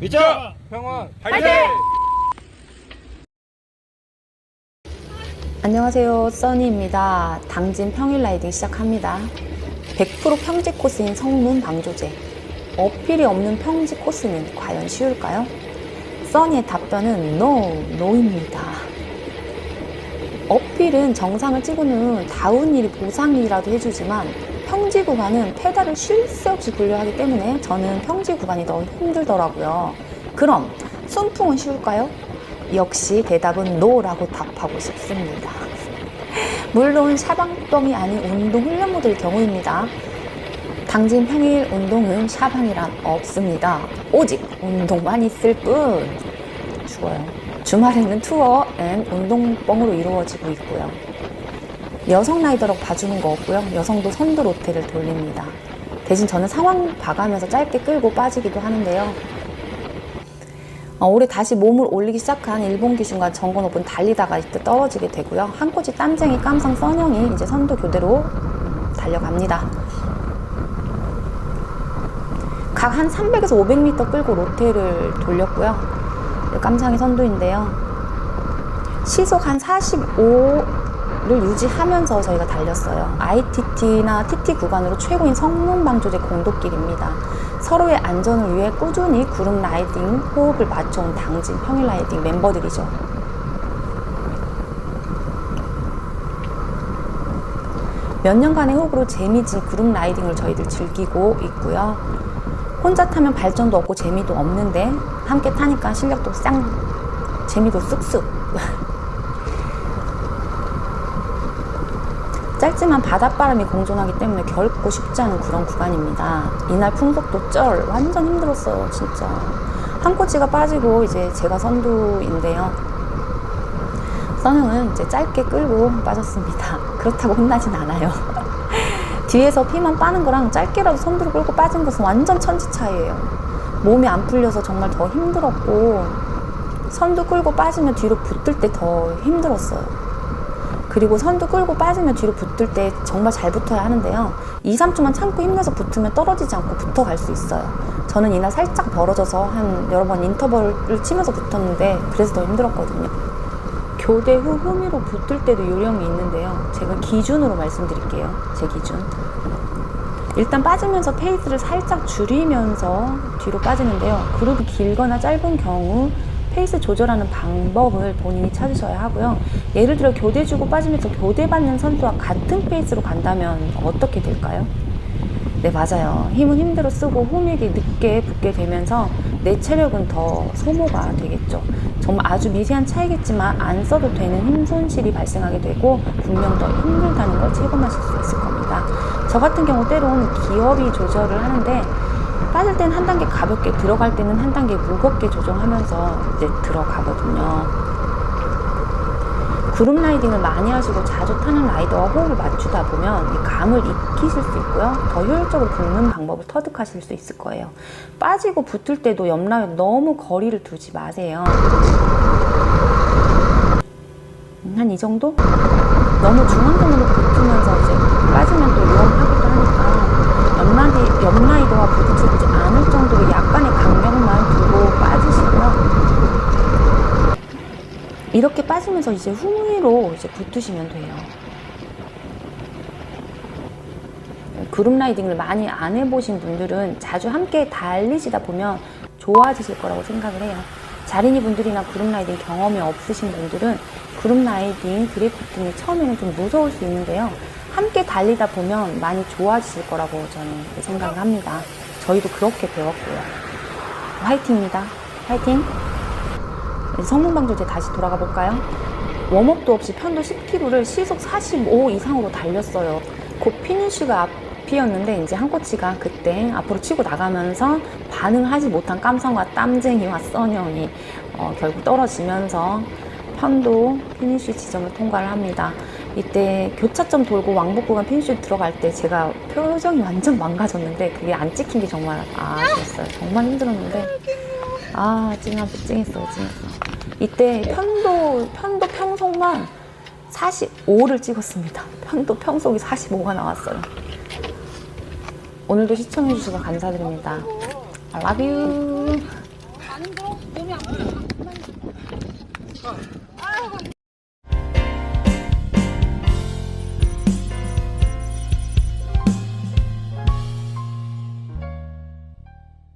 미자 평원 파이팅! 안녕하세요. 써니입니다. 당진 평일 라이딩 시작합니다. 100% 평지 코스인 성문 방조제. 어필이 없는 평지 코스는 과연 쉬울까요? 써니의 답변은 no, no입니다. 어필은 정상을 찍은 후 다운 일이 보상이라도 해주지만 구간은 페달을 쉴 새 없이 굴려 하기 때문에 저는 평지 구간이 더 힘들더라고요. 그럼 순풍은 쉬울까요? 역시 대답은 no라고 답하고 싶습니다. 물론 샤방병이 아닌 운동 훈련 모델 경우입니다. 당진 평일 운동은 샤방이란 없습니다. 오직 운동만 있을 뿐. 죽어요. 주말에는 투어 앤 운동뻥으로 이루어지고 있고요. 여성 라이더라고 봐주는 거 없고요. 여성도 선두 로테를 돌립니다. 대신 저는 상황 봐가면서 짧게 끌고 빠지기도 하는데요. 어, 올해 다시 몸을 올리기 시작한 일본 기준과 정건 오픈 달리다가 이때 떨어지게 되고요. 한 꼬치 땀쟁이 깜상 써녕이 이제 선두 교대로 달려갑니다. 각 한 300에서 500m 끌고 로테를 돌렸고요. 깜상이 선두인데요. 시속 한 45 를 유지하면서 저희가 달렸어요. ITT나 TT 구간으로 최고인 성문방조제 공도길입니다. 서로의 안전을 위해 꾸준히 구름 라이딩 호흡을 맞춰온 당진 평일 라이딩 멤버들이죠. 몇 년간의 호흡으로 재미진 구름 라이딩을 저희들 즐기고 있고요. 혼자 타면 발전도 없고 재미도 없는데 함께 타니까 실력도 쌍 재미도 쑥쑥 짧지만 바닷바람이 공존하기 때문에 결코 쉽지 않은 그런 구간입니다. 이날 풍속도 쩔 완전 힘들었어요 진짜. 한 꼬치가 빠지고 이제 제가 선두인데요. 선영은 이제 짧게 끌고 빠졌습니다. 그렇다고 혼나진 않아요. 뒤에서 피만 빠는 거랑 짧게라도 선두를 끌고 빠진 것은 완전 천지 차이예요. 몸이 안 풀려서 정말 더 힘들었고 선두 끌고 빠지면 뒤로 붙을 때 더 힘들었어요 그리고 선두 끌고 빠지면 뒤로 붙을 때 정말 잘 붙어야 하는데요. 2, 3초만 참고 힘내서 붙으면 떨어지지 않고 붙어갈 수 있어요. 저는 이날 살짝 벌어져서 한 여러 번 인터벌을 치면서 붙었는데 그래서 더 힘들었거든요. 교대 후 후미로 붙을 때도 요령이 있는데요. 제가 기준으로 말씀드릴게요. 제 기준. 일단 빠지면서 페이스를 살짝 줄이면서 뒤로 빠지는데요. 그룹이 길거나 짧은 경우 페이스 조절하는 방법을 본인이 찾으셔야 하고요. 예를 들어 교대 주고 빠지면서 교대 받는 선수와 같은 페이스로 간다면 어떻게 될까요? 네, 맞아요. 힘은 힘대로 쓰고 홈에게 늦게 붙게 되면서 내 체력은 더 소모가 되겠죠. 정말 아주 미세한 차이겠지만 안 써도 되는 힘 손실이 발생하게 되고 분명 더 힘들다는 걸 체감하실 수 있을 겁니다. 저 같은 경우 때론 기업이 조절을 하는데 빠질 때는 한 단계 가볍게 들어갈 때는 한 단계 무겁게 조정하면서 이제 들어가거든요. 그룹 라이딩을 많이 하시고 자주 타는 라이더와 호흡을 맞추다 보면 이 감을 익히실 수 있고요. 더 효율적으로 붙는 방법을 터득하실 수 있을 거예요. 빠지고 붙을 때도 옆라인 너무 거리를 두지 마세요. 한 이 정도? 너무 중앙선으로 붙으면서 이제 빠지면 또 위험하기도 하니까 옆라이, 옆라이더와 부딪히지 않을 정도로 약간의 간격만 두고 빠지시고요. 빠지면서 이제 후미로 이제 붙으시면 돼요. 그룹 라이딩을 많이 안 해보신 분들은 자주 함께 달리시다 보면 좋아지실 거라고 생각을 해요. 자린이 분들이나 그룹 라이딩 경험이 없으신 분들은 그룹 라이딩 드리프팅이 처음에는 좀 무서울 수 있는데요. 함께 달리다 보면 많이 좋아지실 거라고 저는 생각을 합니다. 저희도 그렇게 배웠고요. 화이팅입니다. 화이팅! 성문방조제 다시 돌아가 볼까요? 웜업도 없이 편도 10km를 시속 45 이상으로 달렸어요. 곧 피니쉬가 앞이었는데 이제 한 코치가 그때 앞으로 치고 나가면서 반응하지 못한 깜성과 땀쟁이와 써녀이 어, 결국 떨어지면서 편도 피니쉬 지점을 통과를 합니다. 이때 교차점 돌고 왕복 구간 피니쉬 들어갈 때 제가 표정이 완전 망가졌는데 그게 안 찍힌 게 정말 아쉬웠어요. 정말 힘들었는데 아 찡하고 찡했어요 찡했어. 이때 편도, 편도 평속만 45를 찍었습니다. 편도 평속이 45가 나왔어요. 오늘도 시청해주셔서 감사드립니다. I love you.